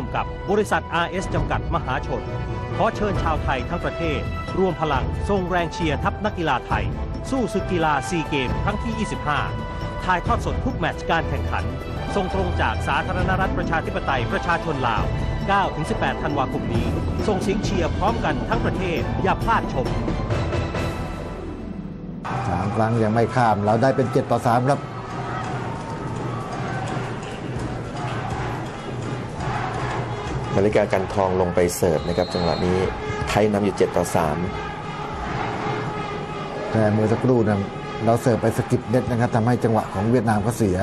วมกับบริษัท RS จำกัดมหาชน ขอเชิญชาวไทยทั้งประเทศ รวมพลังส่งแรงเชียร์ทัพนักกีฬาไทย สู้ศึกกีฬาซีเกมครั้งที่ 25 ถ่ายทอดสดทุกแมตช์การแข่งขัน ส่งตรงจากสาธารณรัฐประชาธิปไตยประชาชนลาว 9-18 ธันวาคมนี้ ส่งเสียงเชียร์พร้อมกันทั้งประเทศอย่าพลาดชมสามครั้งยังไม่ข้ามเราได้เป็น7ต่อ3ครับาฬิกากันทองลงไปเสิร์ฟนะครับจังหวะนี้ไทยนำอยู่ 7 ต่อแต่เมื่อสักครู่นะเราเสิร์ฟไปสกิปเน็ตนะครับทำให้จังหวะของเวียดนามก็เสีย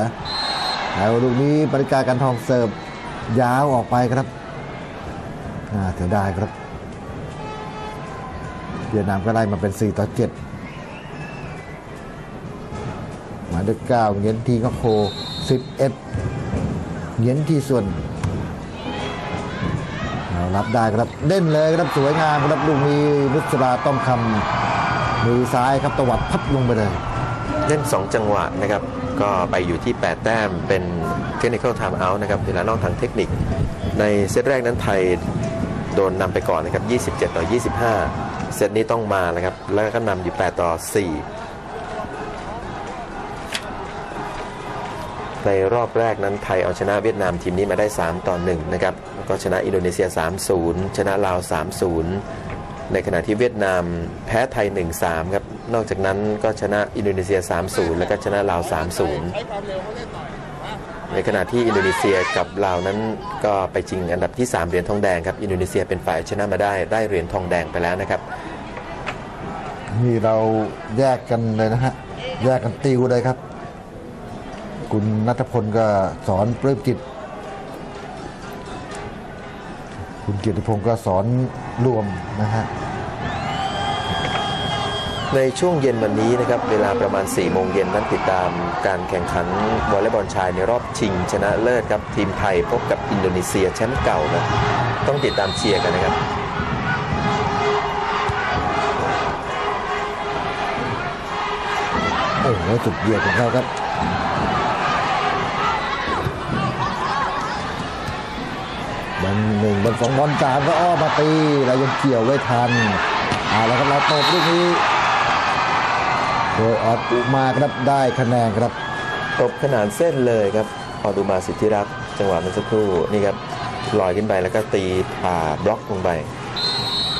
แล้วลูกนี้บริการการทองเสิร์ฟยาวออกไปครับเสียดายครับ เวียดนามก็ได้มาเป็น 4 ต่อ 7 หมายเลข9เงียนทีก็โค 11เงียนทีส่วน รับได้ครับเด่นเลยครับสวยงามครับลูกนี้นุสราต้อมคำมือซ้ายครับตวัดพับลงไปเลยเล่น 2 จังหวะนะครับ ก็ไปอยู่ที่ 8 แต้มเป็นเทคนิคอลไทม์เอาท์นะครับเวลานอกทางเทคนิค ในเซตแรกนั้นไทยโดนนำไปก่อนนะครับ 27 ต่อ 25 เซตนี้ต้องมาแล้วครับ แล้วก็นำอยู่ 8 ต่อ 4 ในรอบแรกนั้นไทยเอาชนะเวียดนามทีมนี้มาได้ 3 ต่อ1นะครับก็ชนะอินโดนีเซีย 3-0 ชนะลาว 3-0 ในขณะที่เวียดนามแพ้ไทย 1-3 ครับ นอกจากนั้นก็ชนะอินโดนีเซีย 3-0 แล้วก็ชนะลาว 3-0 ในขณะที่อินโดนีเซียกับลาวนั้นก็ไปจริงอันดับที่ 3 เหรียญทองแดงครับ อินโดนีเซียเป็นฝ่ายชนะมาได้ได้เหรียญทองแดงไปแล้วนะครับนี่เราแยกกันเลยนะฮะแยกกันติวเลยครับ คุณนัทพลก็สอนปลื้มจิต คุณเกียรติพงศ์ก็สอนรวมนะฮะในช่วงเย็นวันนี้นะครับเวลาประมาณ 4 โมงเย็นนั้นติดตามการแข่งขันวอลเลย์บอลชายในรอบชิงชนะเลิศครับ ทีมไทยพบกับอินโดนีเซียแชมป์เก่าครับต้องติดตามเชียร์กันนะครับ โอ้โหจุดเดียวของเขาครับ บอลหนึ่งบอลสองบอลสามก็อ้อมมาตีแล้วยังเกี่ยวไว้ทันเอาแล้วครับเราตบลูกนี้โดยออดอุมาครับได้คะแนนครับตบขนานเส้นเลยครับพอดูมาสิทธิรักษ์จังหวะเมื่อสักครู่นี่ครับลอยขึ้นไปแล้วก็ตีผ่าบล็อกลงไป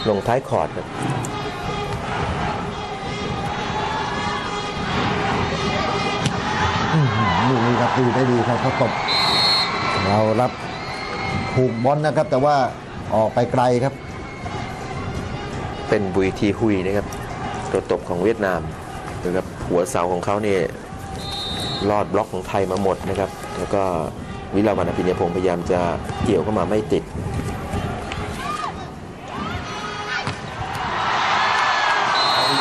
ลงท้ายคอร์ดครับลูกนี้ครับตีได้ดีครับเขาตบเรารับ ผูกบอลนะครับ แต่ว่าออกไปไกลครับ เป็นบุยทีฮุยนะครับตัวตบของเวียดนามดูครับหัวเสาของเขาเนี่ยลอดบล็อกของไทยมาหมดนะครับ แล้วก็วิลาวันอภิญญพงศ์พยายามจะเกี่ยวเข้ามาไม่ติด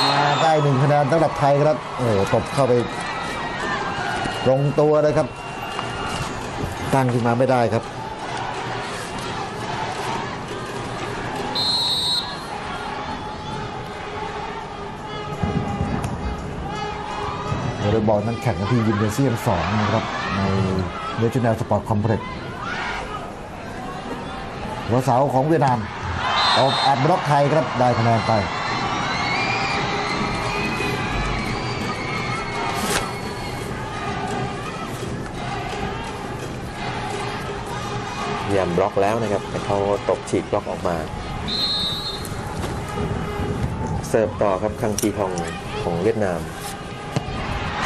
มาได้หนึ่งคะแนนสำหรับไทยครับโอ้โหตบเข้าไปตรงตัวเลยครับ ตั้งขึ้นมาไม่ได้ครับ วอลเลย์บอลนั้นแข่งกันที่ยิมเนเซียมสองนะครับในเนชั่นแนลสปอร์ตคอมเพล็กซ์หัวเสาของเวียดนามตบอัดบล็อกไทยครับได้คะแนนไปพยายามบล็อกแล้วนะครับแต่เขาตบฉีกบล็อกออกมา เสิร์ฟต่อครับคังจีฮองของเวียดนาม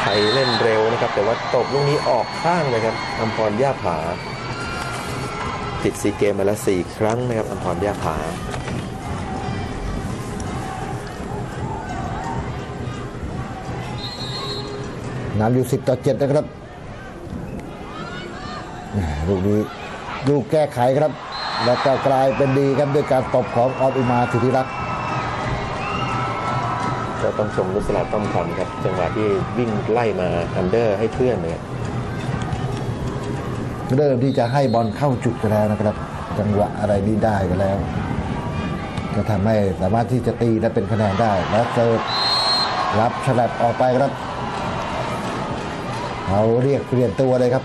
ไทยเล่นเร็วนะครับ แต่ว่าตบลูกนี้ออกข้างเลยครับอัมพรย่าผา ติดซีเกมมาแล้วสี่ครั้งนะครับอัมพรย่าผาน้ำอยู่ 10 ต่อ 7 นะครับ ลูกนี้ลูกแก้ไขครับ แล้วก็กลายเป็นดีครับด้วยการตบของออดอุมาสิทธิรักษ์ ต้องชมนุสลาต้อมคำครับ จังหวะที่วิ่งไล่มาอันเดอร์ให้เพื่อนเนี่ยเริ่มที่จะให้บอลเข้าจุดกันแล้วนะครับ จังหวะอะไรนี้ได้กันแล้ว ก็ทำให้สามารถที่จะตีและเป็นคะแนนได้แล้วเซิร์ฟรับฉลับออกไปครับเอาเรียกเปลี่ยนตัวเลยครับ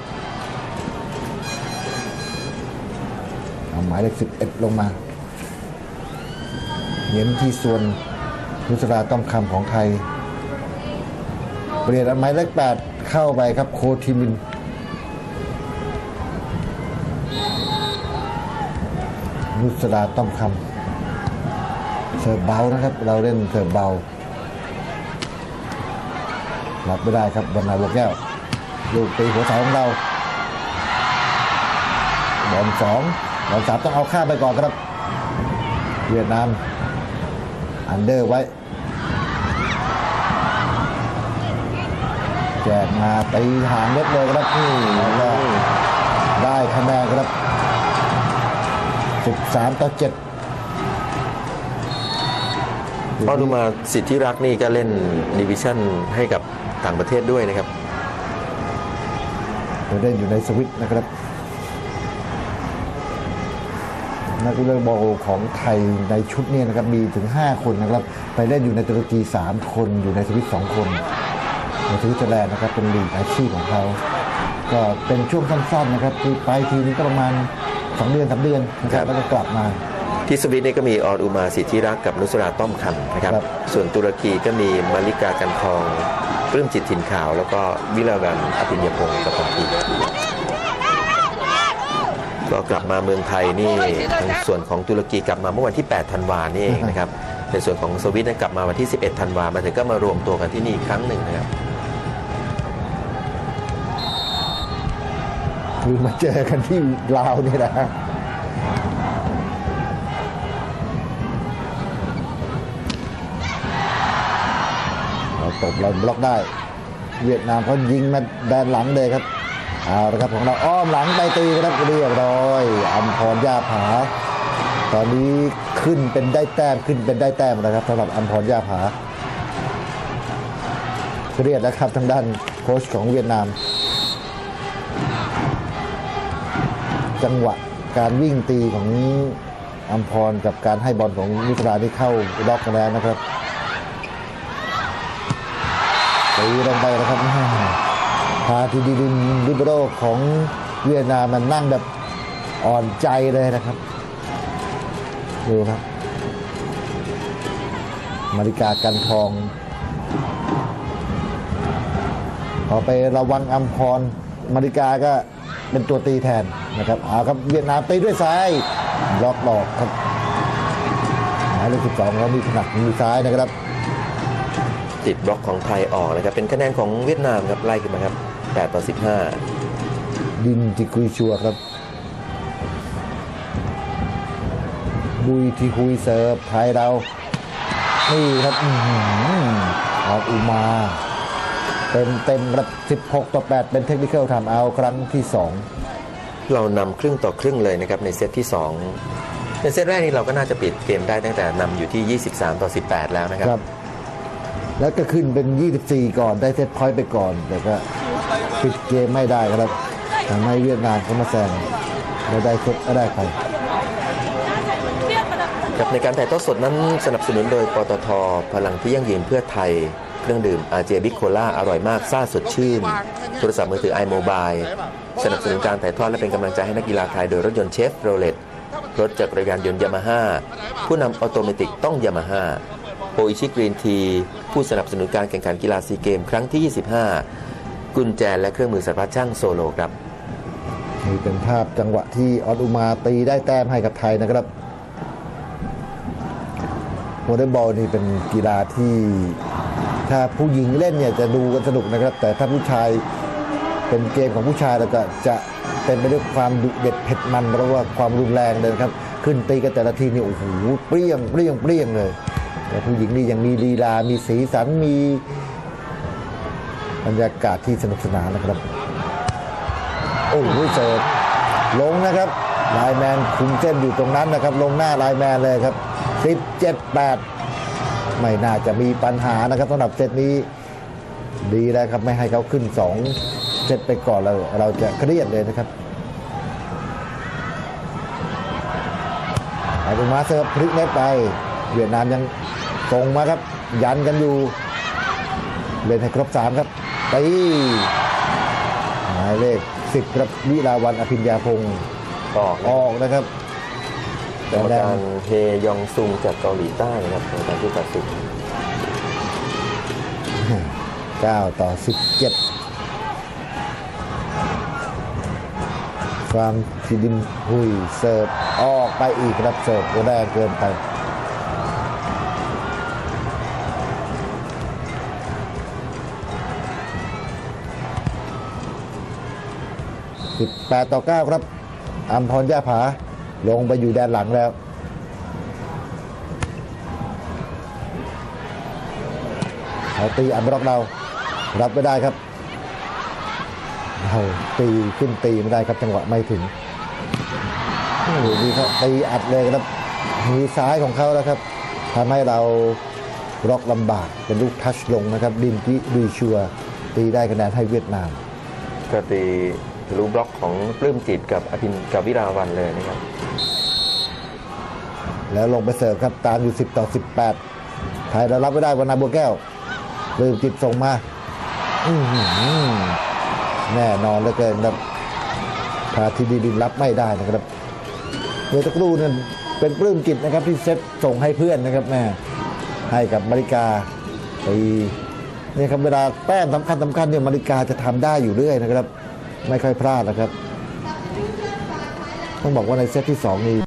เอาหมายเลข11ลงมาเน้นที่ส่วน นุสราต้อมคำของไทย เปลี่ยนเอาหมายเลข8เข้าไปครับโคทิมิน นุสราต้อมคำเสิร์ฟเบานะครับ เราเล่นเสิร์ฟเบารับไม่ได้ครับบอลนาบัวแก้วลูกตีหัวเสาของเราบอลสองบอลสามต้องเอาข้ามไปก่อนครับ เวียดนาม อันเดอร์ไว้ แจกมาตีหางเล็ดเลยครับนี่แล้วก็ได้คะแนนครับ 13 ต่อ7พอดูมาสิทธิรักษ์นี่ก็เล่นดิวิชั่นให้กับต่างประเทศด้วยนะครับไปเล่นอยู่ในสวิตนะครับ นักวอลเลย์บอลของไทยในชุดนี้นะครับมีถึง 5 คนนะครับ ไปเล่นอยู่ในตุรกี 3 คนอยู่ในสวิต2คนในสวิตเซอร์แลนด์นะครับเป็นลีกอาชีพของเขาก็เป็นช่วงสั้นๆนะครับคือไปทีนี้ก็ประมาณ2เดือน3เดือนนะครับแล้วก็กลับมาที่สวิตนี่ก็มีออดอุมาสิทธิรักษ์กับนุสราต้อมคำนะครับครับ ส่วนตุรกีก็มีมาริกากันทองปลื้มจิตถิ่นขาว แล้วก็วิลาวันอภิญญพงศ์กับพันธี ก็กลับมาเมืองไทยนี่ทางส่วนของตุรกีกลับมาเมื่อวันที่ 8 ธันวานี่เองนะครับในส่วนของสวิตนั้นกลับมาวันที่ 11 ธันวามาถึงก็มารวมตัวกันที่นี่อีกครั้งหนึ่งนะครับคือมาเจอกันที่ลาวนี่นะเราตบเราบล็อกได้ เวียดนามเขายิงมาแดนหลังเลยครับ เอาละครับของเราอ้อมหลังไปตีครับเรียบร้อยอัมพรยาผา ตอนนี้ขึ้นเป็นได้แต้มขึ้นเป็นได้แต้มนะครับสำหรับอัมพรยาผาเครียดแล้วครับทางด้านโค้ชของเวียดนาม จังหวะการวิ่งตีของอัมพรกับการให้บอลของนิสราที่เข้าล็อกกันแล้วนะครับตีลงไปนะครับ พาทีดีดินดิเบโรของเวียดนามมันนั่งแบบอ่อนใจเลยนะครับดูครับ มาริกากันทองพอไประวังอัมพรมาริกาก็เป็นตัวตีแทนนะครับเอาครับเวียดนามตีด้วยซ้ายล็อกหลอกครับหมายเลขสิบสองเขามีขนาดมือซ้ายนะครับติดบล็อกของไทยออกนะครับ เป็นคะแนนของเวียดนามครับไล่ขึ้นมาครับ 8 ต่อ 15 ดินจิกุยชัวครับ บุยที่คุยเสิร์ฟไทยเรา นี่ครับอื้อหือออกอุมา เต็มเต็มครับ16 ต่อ 8 เป็นเทคนิคอลทำเอาครั้งที่ 2 เรานำครึ่งต่อครึ่งเลยนะครับในเซตที่ 2 ในเซตแรกนี้เราก็น่าจะปิดเกมได้ตั้งแต่นำอยู่ที่ 23 ต่อ 18 แล้วนะครับครับแล้วก็ขึ้นเป็น 24 ก่อนได้เซตพอยต์ไปก่อน แต่ก็ ปิดเกมไม่ได้ครับทำให้เวียดนามเขามาแซงแล้วได้เซตก็ได้ไปครับในการถ่ายทอดสดนั้นสนับสนุนโดยปตท พลังที่ยั่งยืนเพื่อไทย เครื่องดื่มอาเจบิโคล่าอร่อยมากซ่าสดชื่น โทรศัพท์มือถือ iMobile สนับสนุนการถ่ายทอดและเป็นกำลังใจให้นักกีฬาไทยโดยรถยนต์เชฟโรเลตรถจักรยานยนต์ยามาฮ่าผู้นำออโตเมติกต้องยามาฮ่าโออิชิกรีนที ผู้สนับสนุนการแข่งขันกีฬาซีเกม ครั้งที่ 25 กุญแจและเครื่องมือสารพัดช่างโซโลครับนี่เป็นภาพจังหวะที่ออสอุมาตีได้แต้มให้กับไทยนะครับวอลเลย์บอลนี่เป็นกีฬาที่ ถ้าผู้หญิงเล่นเนี่ยจะดูกันสนุกนะครับ แต่ถ้าผู้ชายเป็นเกมของผู้ชายแล้วก็จะเป็นไปด้วยความดุเด็ดเผ็ดมันเพราะว่าความรุนแรงเลยนครับ ขึ้นตีกันแต่ละทีนี่โอ้โหเปรี้ยงเปรี้ยงเปรี้ยงเลย แต่ผู้หญิงนี่ยังมีลีลา มีสีสันมี บรรยากาศที่สนุกสนานนะครับ โอ้โหเสิร์ฟลงนะครับไลแมนคุมเส้นอยู่ตรงนั้นนะครับ ลงหน้าไลแมนเลยครับ17 8 ไม่น่าจะมีปัญหานะครับสำหรับเซตนี้ดีแล้วครับ ไม่ให้เขาขึ้น 2 เซตไปก่อนเราเราจะเครียดเลยนะครับอาตุมาเสิร์ฟพลิกเน็ตไป เวียดนามยังส่งมาครับ ยันกันอยู่ เล่นให้ครบ3ครับ ตีหมายเลข10ครับวิลาวันอภิญญาพงศ์ออกออกนะครับกรรมการเฮยองซุงจากเกาหลีใต้นะครับกรรมการผู้ตัดสิน9 ต่อ 17 ฟรังซิดินหุยเสิร์ฟออกไปอีกครับเสิร์ฟแรงเกินไป 18 ต่อ 9 ครับอัมพรย่าผาลงไปอยู่แดนหลังแล้ว เขาตีอันบล็อกเรารับไม่ได้ครับเราตีขึ้นตีไม่ได้ครับจังหวะไม่ถึงโอ้โหนี่ครับตีอัดเลยครับมือซ้ายของเขาแล้วครับทำให้เราบล็อกลำบากเป็นลูกทัชลงนะครับ ดินกิดีชัวตีได้คะแนนให้เวียดนามก็ตี รู้บล็อกของปลื้มจิตกับอภินกับวิราวันเลยนะครับ แล้วลงไปเสิร์ฟครับตามอยู่ 10 ต่อ 18 ไทยเรารับไม่ได้วรรณาบัวแก้วปลื้มจิตส่งมาอแน่นอนเหลือเกินครับพาทีดีดินรับไม่ได้นะครับเมื่อสักรูนั้นเป็นปลื้มจิตนะครับที่เซตส่งให้เพื่อนนะครับแม่ให้กับมาริกาไปเนี่ยครับเวลาแต้มสำคัญสำคัญเนี่ยมาริกาจะทำได้อยู่เรื่อยนะครับ ไม่ค่อยพลาดนะครับ ต้องบอกว่าในเซตที่สองนี้